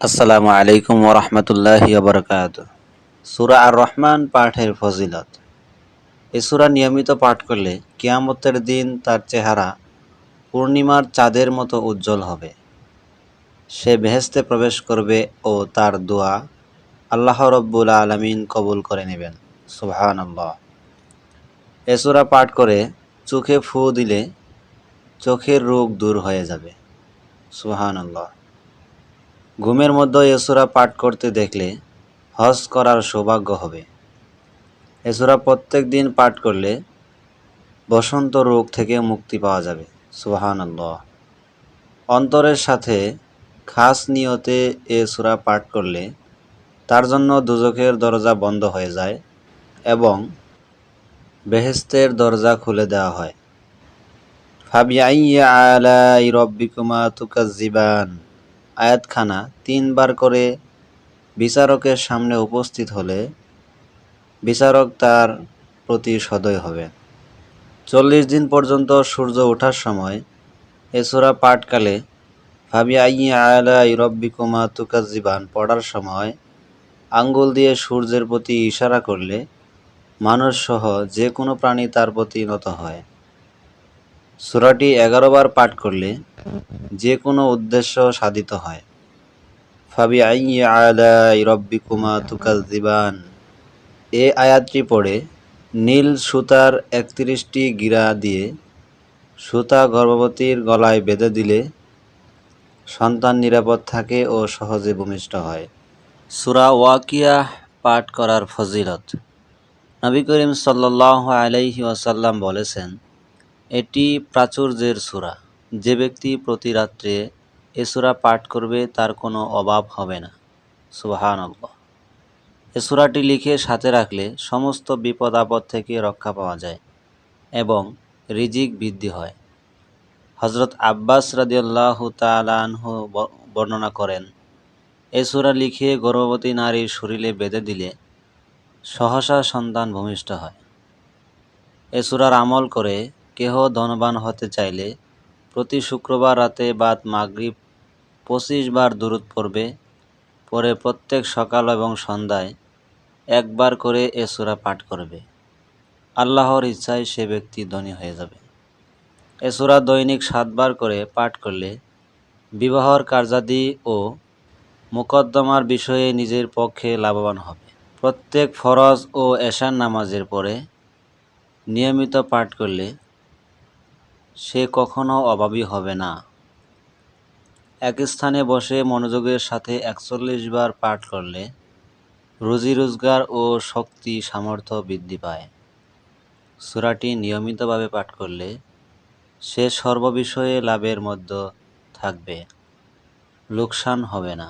আসসালামু আলাইকুম ওরহমতুল্লাহ বরকাত সুরা আর রহমান পাঠের ফজিলত। এ সুরা নিয়মিত পাঠ করলে কিয়ামতের দিন তার চেহারা পূর্ণিমার চাঁদের মতো উজ্জ্বল হবে। সে বেহেস্তে প্রবেশ করবে ও তার দোয়া আল্লাহ রব্বুল আলমিন কবুল করে নেবেন। সুবহান আল্লাহ এ সুরা পাঠ করে চোখে ফু দিলে চোখের রোগ দূর হয়ে যাবে। সুবহান আল্লাহ ঘুমের মধ্যে এসুরা পাঠ করতে দেখলে হজ করার সৌভাগ্য হবে। এসুরা প্রত্যেক দিন পাঠ করলে বসন্ত রোগ থেকে মুক্তি পাওয়া যাবে। সুবাহান অন্তরের সাথে খাস নিয়তে এ সুরা পাঠ করলে তার জন্য দুজকের দরজা বন্ধ হয়ে যায় এবং বেহেস্তের দরজা খুলে দেওয়া হয়। ফাবিআই আলাই রব্বিকুমা তুকাজ্জিবান। আয়াতখানা তিনবার করে বিচারকের সামনে উপস্থিত হলে বিচারক তার প্রতি সদয় হবে। চল্লিশ দিন পর্যন্ত সূর্য ওঠার সময় এসোরা পাঠকালে ভাবি আইয়া আয়লা ইরব্বিকুমা তুকাজিবান পড়ার সময় আঙ্গুল দিয়ে সূর্যের প্রতি ইশারা করলে মানুষ সহ যে কোনো প্রাণী তার প্রতি নত হয়। সুরাটি এগারো বার পাঠ করলে যে কোনো উদ্দেশ্য সাধিত হয়। ফাবি এ আয়াতটি পড়ে, নীল সুতার একত্রিশটি গিরা দিয়ে সুতা গর্ভবতীর গলায় বেঁধে দিলে সন্তান নিরাপদ থাকে ও সহজে ভূমিষ্ঠ হয়। সুরা ওয়াকিয়া পাঠ করার ফজিলত। নবী করিম সাল্লাহ আলাইহি ওয়াসাল্লাম বলেছেন, এটি প্রাচুর্যের সুরা। যে ব্যক্তি প্রতি রাত্রে এসুরা পাঠ করবে, তার কোনো অভাব হবে না। সুবাহান আল্লাহ এ লিখে সাথে রাখলে সমস্ত বিপদ আপদ থেকে রক্ষা পাওয়া যায় এবং রিজিক বৃদ্ধি হয়। হজরত আব্বাস রাদিয়াল্লাহু তালানহু বর্ণনা করেন এসুরা লিখে গর্ভবতী নারীর শরীরে বেঁধে দিলে সহসা সন্তান ভূমিষ্ঠ হয়। এসুরার আমল করে কেহ ধনবান হতে চাইলে প্রতি শুক্রবার রাতে বাদ মাগরিব পঁচিশ বার দূরত পড়বে, পরে প্রত্যেক সকাল এবং সন্ধ্যায় একবার করে এ সুরা পাঠ করবে। আল্লাহর ইচ্ছায় সে ব্যক্তি ধনী হয়ে যাবে। এ সুরা দৈনিক সাতবার করে পাঠ করলে বিবাহর কার্যাদি ও মোকদ্দমার বিষয়ে নিজের পক্ষে লাভবান হবে। প্রত্যেক ফরজ ও এশান নামাজের পরে নিয়মিত পাঠ করলে সে কখনো অভাবী হবে না। এক স্থানে বসে মনোযোগের সাথে একচল্লিশ বার পাঠ করলে রুজি রোজগার ও শক্তি সামর্থ্য বৃদ্ধি পায়। সুরাটি নিয়মিতভাবে পাঠ করলে সে সর্ববিষয়ে লাভের মধ্যে থাকবে, লোকসান হবে না।